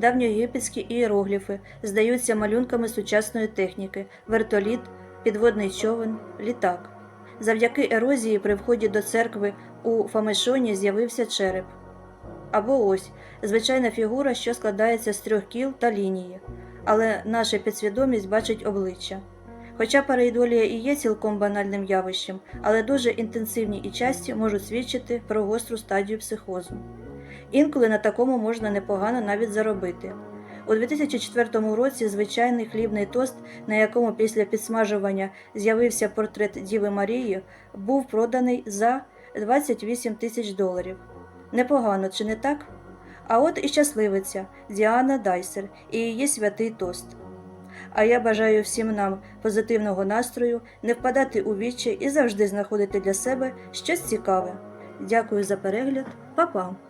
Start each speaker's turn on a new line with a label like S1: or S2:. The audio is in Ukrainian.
S1: давньоєгипетські ієрогліфи здаються малюнками сучасної техніки, вертоліт, підводний човен, літак. Завдяки ерозії при вході до церкви у Фамешоні з'явився череп. Або ось звичайна фігура, що складається з трьох кіл та лінії, але наша підсвідомість бачить обличчя. Хоча параїдолія і є цілком банальним явищем, але дуже інтенсивні і часті можуть свідчити про гостру стадію психозу. Інколи на такому можна непогано навіть заробити. У 2004 році звичайний хлібний тост, на якому після підсмажування з'явився портрет Діви Марії, був проданий за 28 тисяч доларів. Непогано, чи не так? А от і щасливиця Діана Дайсер і її святий тост. А я бажаю всім нам позитивного настрою, не впадати у вічі і завжди знаходити для себе щось цікаве. Дякую за перегляд, Па-па!